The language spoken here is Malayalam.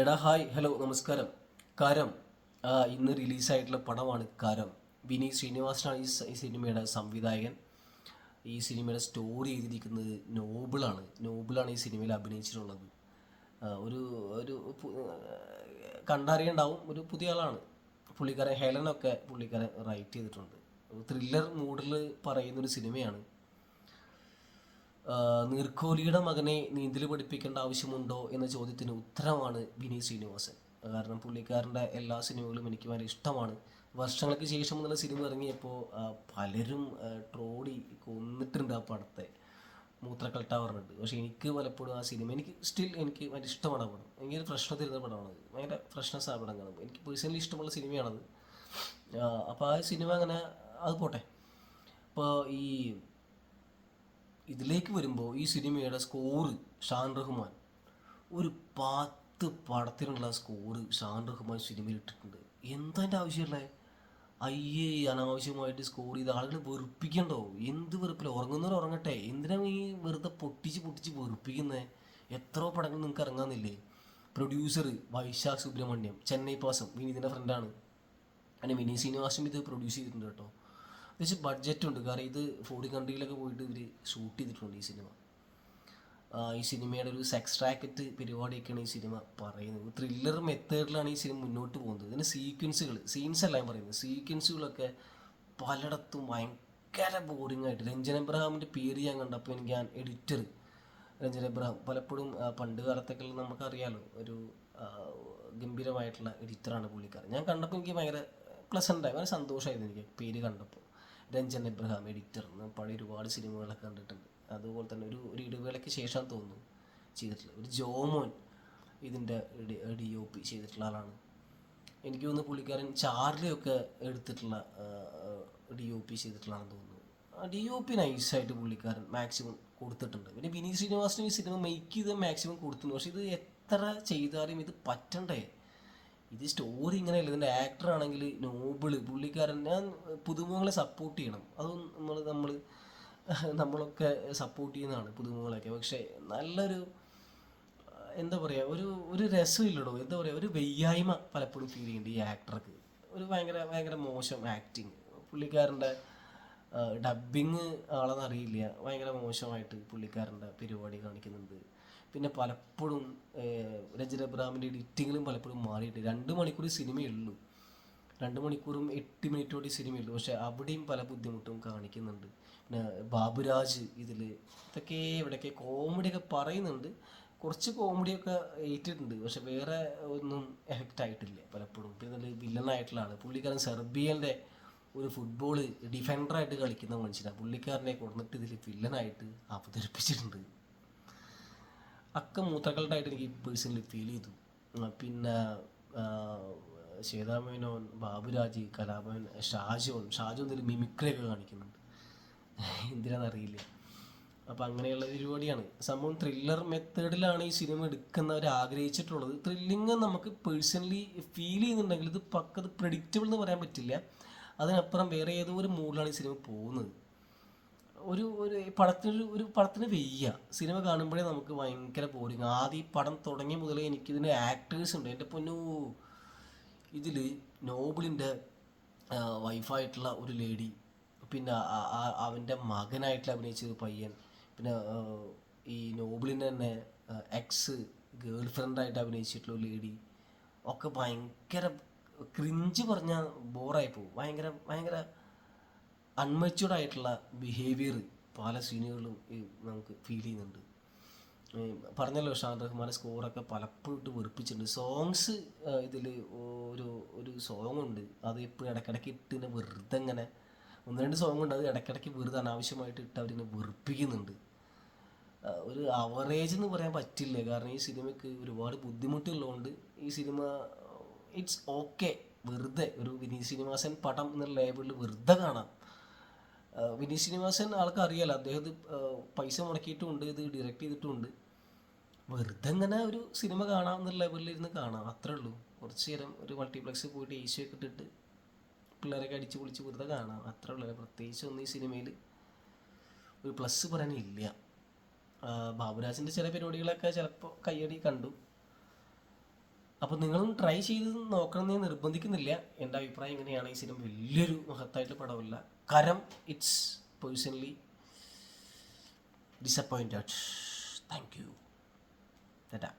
എടാ ഹായ്. ഹലോ നമസ്കാരം. കാരം ഇന്ന് റിലീസായിട്ടുള്ള പടമാണ് കാരം. വിനീത് ശ്രീനിവാസനാണ് ഈ ഈ സിനിമയുടെ സംവിധായകൻ. ഈ സിനിമയുടെ സ്റ്റോറി എഴുതിയിരിക്കുന്നത് നോബിളാണ്. നോബിളാണ് ഈ സിനിമയിൽ അഭിനയിച്ചിട്ടുള്ളത്. ഒരു ഒരു കണ്ടറിയണ്ടാവും. ഒരു പുതിയ ആളാണ്. പുള്ളിക്കാരൻ ഹെലനൊക്കെ പുള്ളിക്കാരൻ റൈറ്റ് ചെയ്തിട്ടുണ്ട്. ത്രില്ലർ മൂഡിൽ പറയുന്നൊരു സിനിമയാണ്. നീർക്കോലിയുടെ മകനെ നീന്തൽ പഠിപ്പിക്കേണ്ട ആവശ്യമുണ്ടോ എന്ന ചോദ്യത്തിന് ഉത്തരമാണ് വിനീത് ശ്രീനിവാസൻ. കാരണം പുള്ളിക്കാരന്റെ എല്ലാ സിനിമകളും എനിക്ക് വളരെ ഇഷ്ടമാണ്. വർഷങ്ങൾക്ക് ശേഷം എന്നുള്ള സിനിമ ഇറങ്ങിയപ്പോൾ പലരും ട്രോഡി കൊന്നിട്ടുണ്ട് ആ പടത്തെ. മൂത്രക്കൾട്ട പറഞ്ഞിട്ട് പക്ഷേ എനിക്ക് പലപ്പോഴും ആ സിനിമ എനിക്ക് സ്റ്റിൽ എനിക്ക് ഭയങ്കര ഇഷ്ടമാണ് ആ പടം. ഭയങ്കര പ്രശ്നം തരുന്ന ഭയങ്കര ഫ്രഷ്നസ് ആ പടം എനിക്ക് പേഴ്സണലി ഇഷ്ടമുള്ള സിനിമയാണത്. അപ്പോൾ ആ സിനിമ അങ്ങനെ അത് പോട്ടെ. അപ്പോൾ ഈ ഇതിലേക്ക് വരുമ്പോൾ ഈ സിനിമയുടെ സ്കോറ് ഷാൻ റഹ്മാൻ. ഒരു പത്ത് പടത്തിനുള്ള സ്കോറ് ഷാൻ റഹ്മാൻ സിനിമയിൽ ഇട്ടിട്ടുണ്ട്. എന്താ എന്റെ ആവശ്യമുള്ളേ? അയ്യേ അനാവശ്യമായിട്ട് സ്കോർ ചെയ്ത് ആളുകൾ വെറുപ്പിക്കണ്ടോ? എന്ത് വെറുപ്പില്ല ഉറങ്ങുന്നവർ ഉറങ്ങട്ടെ. എന്തിനാണ് ഈ വെറുതെ പൊട്ടിച്ച് പൊട്ടിച്ച് വെറുപ്പിക്കുന്നത് എത്രയോ പടങ്ങൾ നിങ്ങൾക്ക് ഇറങ്ങാന്നില്ലേ പ്രൊഡ്യൂസർ വൈശാഖ് സുബ്രഹ്മണ്യം ചെന്നൈ പാസം വിനീതിന്റെ ഫ്രണ്ടാണ് അങ്ങനെ വിനീത് ശ്രീനിവാസും ഇത് പ്രൊഡ്യൂസ് ചെയ്തിട്ടുണ്ട് കേട്ടോ. അത്യാവശ്യം ബഡ്ജറ്റ് ഉണ്ട്. കാരണം ഇത് ഫോറിൻ കൺട്രിയിലൊക്കെ പോയിട്ട് ഇവർ ഷൂട്ട് ചെയ്തിട്ടുണ്ട് ഈ സിനിമ ഈ സിനിമയുടെ ഒരു സെക്സ് റാക്കറ്റ് പരിപാടിയൊക്കെയാണ് ഈ സിനിമ പറയുന്നത്. ത്രില്ലർ മെത്തേഡിലാണ് ഈ സിനിമ മുന്നോട്ട് പോകുന്നത്. ഇതിന് സീക്വൻസുകൾ സീൻസ് അല്ല ഞാൻ പറയുന്നത്. സീക്വൻസുകളൊക്കെ പലയിടത്തും ഭയങ്കര ബോറിംഗ് ആയിട്ട്. രഞ്ജൻ എബ്രഹാമിന്റെ പേര് ഞാൻ കണ്ടപ്പോൾ എനിക്ക് ഞാൻ എഡിറ്റർ രഞ്ജൻ എബ്രഹാം പലപ്പോഴും പണ്ട് കാലത്തൊക്കെ നമുക്കറിയാലോ ഒരു ഗംഭീരമായിട്ടുള്ള എഡിറ്ററാണ് പുള്ളിക്കാരൻ. ഞാൻ കണ്ടപ്പോൾ എനിക്ക് ഭയങ്കര പ്ലസന്റായി ഭയങ്കര സന്തോഷമായിരുന്നു എനിക്ക് പേര് കണ്ടപ്പോൾ രഞ്ജൻ എബ്രഹാം എഡിറ്റർ എന്ന് പഴയ ഒരുപാട് സിനിമകളൊക്കെ കണ്ടിട്ടുണ്ട്. അതുപോലെ തന്നെ ഒരു ഒരു ഇടവേളയ്ക്ക് ശേഷം തോന്നുന്നു ചെയ്തിട്ടുള്ളത്. ഒരു ജോമോൻ ഇതിന്റെ ഡി ഒ പി ചെയ്തിട്ടുള്ള ആളാണ്. എനിക്ക് തോന്നുന്നു പുള്ളിക്കാരൻ ചാർലിയൊക്കെ എടുത്തിട്ടുള്ള ഡി ഒ പി ചെയ്തിട്ടുള്ളതാണെന്ന് തോന്നുന്നു. ഡി ഒ പി നൈസായിട്ട് പുള്ളിക്കാരൻ മാക്സിമം കൊടുത്തിട്ടുണ്ട്. പിന്നെ വിനീത് ശ്രീനിവാസനും ഈ സിനിമ മേക്ക് ചെയ്ത് മാക്സിമം കൊടുത്തിട്ടുണ്ട്. പക്ഷേ ഇത് എത്ര ചെയ്താലും ഇത് പറ്റണ്ടേ? ഇത് സ്റ്റോറി ഇങ്ങനെയല്ല ഇതിന്റെ ആക്ടർ ആണെങ്കിൽ നോബിൾ. പുള്ളിക്കാരൻ ഞാൻ പുതുമുഖങ്ങളെ സപ്പോർട്ട് ചെയ്യണം. അത് നമ്മൾ നമ്മൾ നമ്മളൊക്കെ സപ്പോർട്ട് ചെയ്യുന്നതാണ് പുതുമുഖങ്ങളൊക്കെ പക്ഷേ നല്ലൊരു എന്താ പറയുക ഒരു ഒരു രസമില്ലടോ. എന്താ പറയുക ഒരു വെയ്യായ്മ പലപ്പോഴും ഫീൽ ചെയ്യുന്നുണ്ട് ഈ ആക്ടർക്ക് ഒരു ഭയങ്കര ഭയങ്കര മോശം ആക്ടിങ് പുള്ളിക്കാരന്റെ ഡബിങ് ആളെന്നറിയില്ല ഭയങ്കര മോശമായിട്ട് പുള്ളിക്കാരന്റെ പരിപാടി കാണിക്കുന്നുണ്ട്. പിന്നെ പലപ്പോഴും രഞ്ജിത് അബ്രാമിന്റെ എഡിറ്റിങ്ങിലും പലപ്പോഴും മാറിയിട്ട്. രണ്ട് മണിക്കൂർ സിനിമയുള്ളൂ രണ്ട് മണിക്കൂറും എട്ട് മിനിറ്റോടെ സിനിമയുള്ളൂ പക്ഷെ അവിടെയും പല ബുദ്ധിമുട്ടും കാണിക്കുന്നുണ്ട്. പിന്നെ ബാബുരാജ് ഇതിൽ ഇതൊക്കെ ഇവിടെയൊക്കെ കോമഡിയൊക്കെ പറയുന്നുണ്ട്. കുറച്ച് കോമഡിയൊക്കെ ഏറ്റിട്ടുണ്ട്. പക്ഷെ വേറെ ഒന്നും എഫക്റ്റ് ആയിട്ടില്ല പലപ്പോഴും. പിന്നെ നല്ല വില്ലനായിട്ടുള്ള ആൾ പുള്ളിക്കാരൻ സെർബിയന്റെ ഒരു ഫുട്ബോൾ ഡിഫൻഡറായിട്ട് കളിക്കുന്ന മനുഷ്യനാണ് പുള്ളിക്കാരനെ കൊടുത്തിട്ട് ഇതിൽ വില്ലനായിട്ട് അവതരിപ്പിച്ചിട്ടുണ്ട്. അക്ക മൂത്രക്കളുടെ എനിക്ക് പേഴ്സണലി ഫീൽ ചെയ്തു. പിന്നെ ശ്വേതാമേനോൻ ശ്വേതാ മേനോൻ ബാബുരാജ് കലാഭവൻ ഷാജോൻ ഷാജോൻ ഇതിൽ മിമിക്രി ഒക്കെ കാണിക്കുന്നുണ്ട്. എന്തിനാണെന്നറിയില്ല അപ്പം അങ്ങനെയുള്ള പരിപാടിയാണ്. സംഭവം ത്രില്ലർ മെത്തേഡിലാണ് ഈ സിനിമ എടുക്കുന്നവർ ആഗ്രഹിച്ചിട്ടുള്ളത്. ത്രില്ലിങ് നമുക്ക് പേഴ്സണലി ഫീൽ ചെയ്യുന്നുണ്ടെങ്കിൽ ഇത് പക്കത് പ്രെഡിക്റ്റബിൾ എന്ന് പറയാൻ പറ്റില്ല. അതിനപ്പുറം വേറെ ഏതോ ഒരു മൂഡിലാണ് ഈ സിനിമ പോകുന്നത്. പടത്തിന് ഒരു പടത്തിന് വെയ്യ. സിനിമ കാണുമ്പോഴേ നമുക്ക് ഭയങ്കര ബോറിങ് ആദ്യം പടം തുടങ്ങിയ മുതലേ എനിക്കിതിന് ആക്ടേഴ്സ് ഉണ്ട്. എന്റെ പൊന്നു. ഇതിൽ നോബിളിന്റെ വൈഫായിട്ടുള്ള ഒരു ലേഡി പിന്നെ അവന്റെ മകനായിട്ടുള്ള അഭിനയിച്ച ഒരു പയ്യൻ പിന്നെ ഈ നോബിളിന്റെ തന്നെ എക്സ് ഗേൾ ഫ്രണ്ടായിട്ട് അഭിനയിച്ചിട്ടുള്ള ഒരു ലേഡി ഒക്കെ ഭയങ്കര ക്രിഞ്ച് പറഞ്ഞാൽ ബോറായി പോകും. ഭയങ്കര ഭയങ്കര അൺമച്ചുവർഡായിട്ടുള്ള ബിഹേവിയർ പല സീനുകളും ഈ നമുക്ക് ഫീൽ ചെയ്യുന്നുണ്ട്. പറഞ്ഞല്ലോ ഷാൻ റഹ്മാന്റെ സ്കോറൊക്കെ പലപ്പോഴും ഇട്ട് വെറുപ്പിച്ചിട്ടുണ്ട് സോങ്സ് ഇതിൽ ഒരു ഒരു സോങ് ഉണ്ട്. അത് എപ്പോഴും ഇടയ്ക്കിടയ്ക്ക് ഇട്ട് ഇങ്ങനെ വെറുതെ ഇങ്ങനെ ഒന്ന് രണ്ട് സോങ് ഉണ്ട്. അത് ഇടയ്ക്കിടയ്ക്ക് വെറുതെ അനാവശ്യമായിട്ട് ഇട്ട് അവരിങ്ങനെ വെറുപ്പിക്കുന്നുണ്ട്. ഒരു അവറേജ് എന്ന് പറയാൻ പറ്റില്ല. കാരണം ഈ സിനിമയ്ക്ക് ഒരുപാട് ബുദ്ധിമുട്ടുള്ളതുകൊണ്ട് ഈ സിനിമ ഇറ്റ്സ് ഓക്കെ വെറുതെ ഒരു വിനീത് ശ്രീനിവാസൻ പടം എന്നുള്ള ലേബിളിൽ വെറുതെ കാണാം. വിനീത് ശ്രീനിവാസൻ ആൾക്ക് അറിയാലോ. അദ്ദേഹം പൈസ മുടക്കിയിട്ടുണ്ട് ഇത് ഡയറക്റ്റ് ചെയ്തിട്ടുണ്ട് വെറുതെ ഇങ്ങനെ ഒരു സിനിമ കാണാം എന്നുള്ള ലെവലിൽ ഇരുന്ന് കാണാം. അത്രേ ഉള്ളൂ. കുറച്ച് നേരം ഒരു മൾട്ടിപ്ലക്സ് പോയിട്ട് ഏഷ്യ ഒക്കെ ഇട്ടിട്ട് പിള്ളേരൊക്കെ അടിച്ച് പൊളിച്ച് വെറുതെ കാണാം. അത്രേ ഉള്ളൂ. പ്രത്യേകിച്ച് ഒന്നും ഈ സിനിമയിൽ ഒരു പ്ലസ് പറയാനില്ല. ബാബുരാജിന്റെ ചില പരിപാടികളൊക്കെ ചിലപ്പോൾ കയ്യടി കണ്ടു. അപ്പോൾ നിങ്ങളും ട്രൈ ചെയ്ത് നോക്കണം എന്ന് നിർബന്ധിക്കുന്നില്ല. എന്റെ അഭിപ്രായം ഇങ്ങനെയാണ്. ഈ സിനിമ വലിയൊരു മഹത്തായിട്ട് പടമില്ല. കരം it's personally disappointed thank you തെറ്റാ